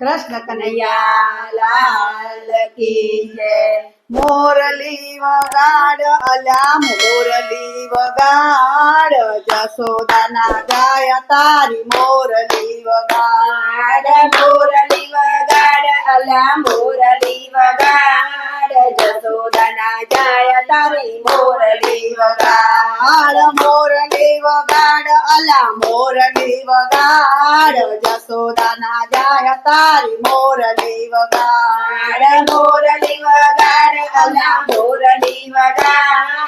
કૃષ્ણ કનૈયા લાલ કી મોરલી વગાડ અલા મોરલી વગાડ જસોદાના ગાય તારી મોરલી વગાડ મોરલી વગાડ અલા મોરલી વગાડ જસોદાના જાય તારી મોરલી વગાડ મોરલી વગાડ અલા મોરલી વગાડ જસોદાના જાય તારી મોરલી વગાડ મોરલી વગાડ અલા મોરલી વગાડ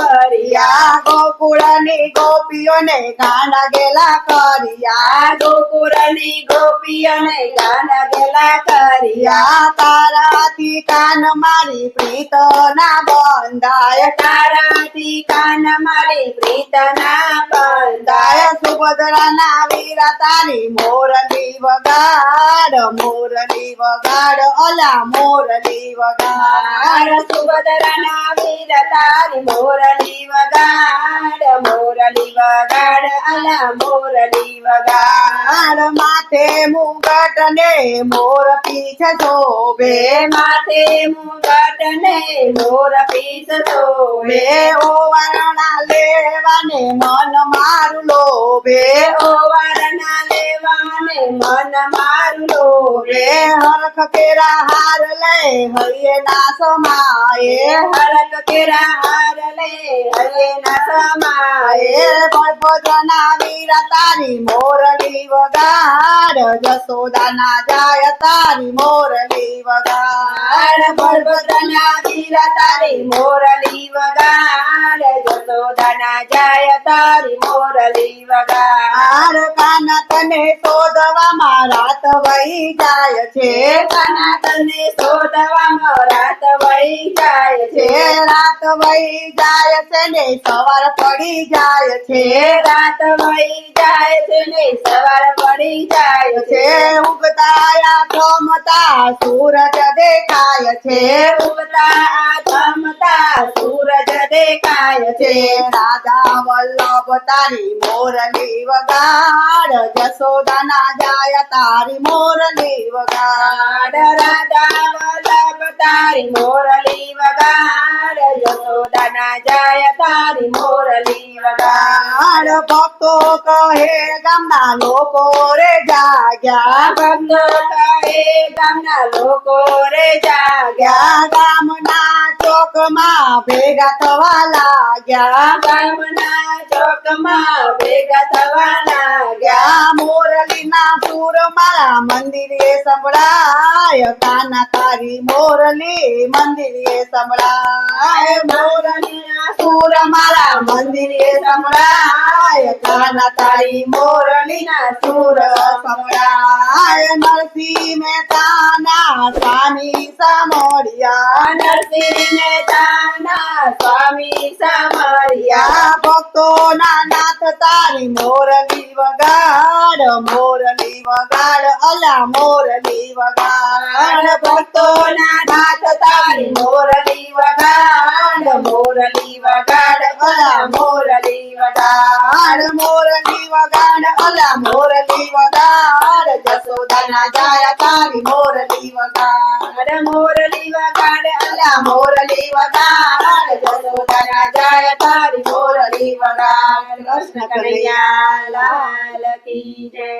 ભરિયા યા ગોકુળની ગોપીઓને ગાંડા ગેલા કરિયા ગોકુળની ગોપીઓને ગાન ગેલા કરિયા તારાથી કાન મારી પ્રીત ના બંધાય તારાથી કાન મારી પ્રીતના બંધાય સુભદ્રા ના વીરા તારી મોરલી વગાડ મોરલી વગાડ અલા મોરલી વગાડ સુભદ્રા સુભદ્રાના વીર તારી મોરલી વગાડ મોરલી વગાડ, અલા મોરલી વગાડ. માથે મુગટ ને મોર પીછ શોભે માથે મુગટ ને મોર પીસ બે સોવે ઓવરણા લેવાને મન મારું લોભે. લેવાને મન મારું રે હરખ કેરા હાર લે હૈયે ના સમાયે હરક કેરા હાર લે હરે ના સમાયે ભજના વીરા તારી મોરલી જસોદા ના જાય તારી મોરલી વગાડ બળભદ્રના વીરા તારી મોરલી જસોદા ના જાય તારી મોરલી વગાડ આર શોધવા મારાત રાત વહી જાય છે. કાના તને શોધવામાં રાત વહી જાય છે. રાત વહી જાય છે ને સવાર પડી જાય છે. રાત વહી જાય છે ને સવાર પડી જાય છે. સૂરજ દેખાય છે. ઉગતા ચમતા સૂરજ દેખાય છે. રાધા વલ્લભ તારી મોરલી વગાડ જસોદાના જાય તારી મોરલી વગાડ. વલ્લભ તારી મોરલી વગાડ જસોદાના જાય તારી મોરલી વગાડ ગાડ ભક્તો કહે ગામના લોકો રે જાગ્યા ભક્તો કહે ગામના લોકો રે જાગ્યા ગયા ગામના ચોકમાં ભેગા થવા લાગ્યા ગામના ચોકમાં ભેગા થવા લાગ્યા સુર મારા મંદિરે સંભળાય કાના તારી મોરલી મંદિરે સંભળાય. મોરલી સુર મારા મંદિરે સંભળાય કાના તારી મોરલીના સુર સંભળાય. નરસિંહ મહેતાના સ્વામી સામળિયા નરસિંહ મહેતાના સ્વામી સમરિયા. ભક્તો ના નાથ તારી મોરલી વગાડ મોરલી વગાડ અલા મોરલી વગાડ. ભક્તો ભક્તોના નાથ તારી મોરલી વગાડ, મોરલી વગાડ, અલા મોરલી વગાડ જસોદાના જાય તારી મોરલી વગાડ મોરલી વગાડ, અલા મોરલી વગાડ જસોદાના જાય તારી મોરલી વગાડ. કૃષ્ણ કનૈયા, લાલ કી જય.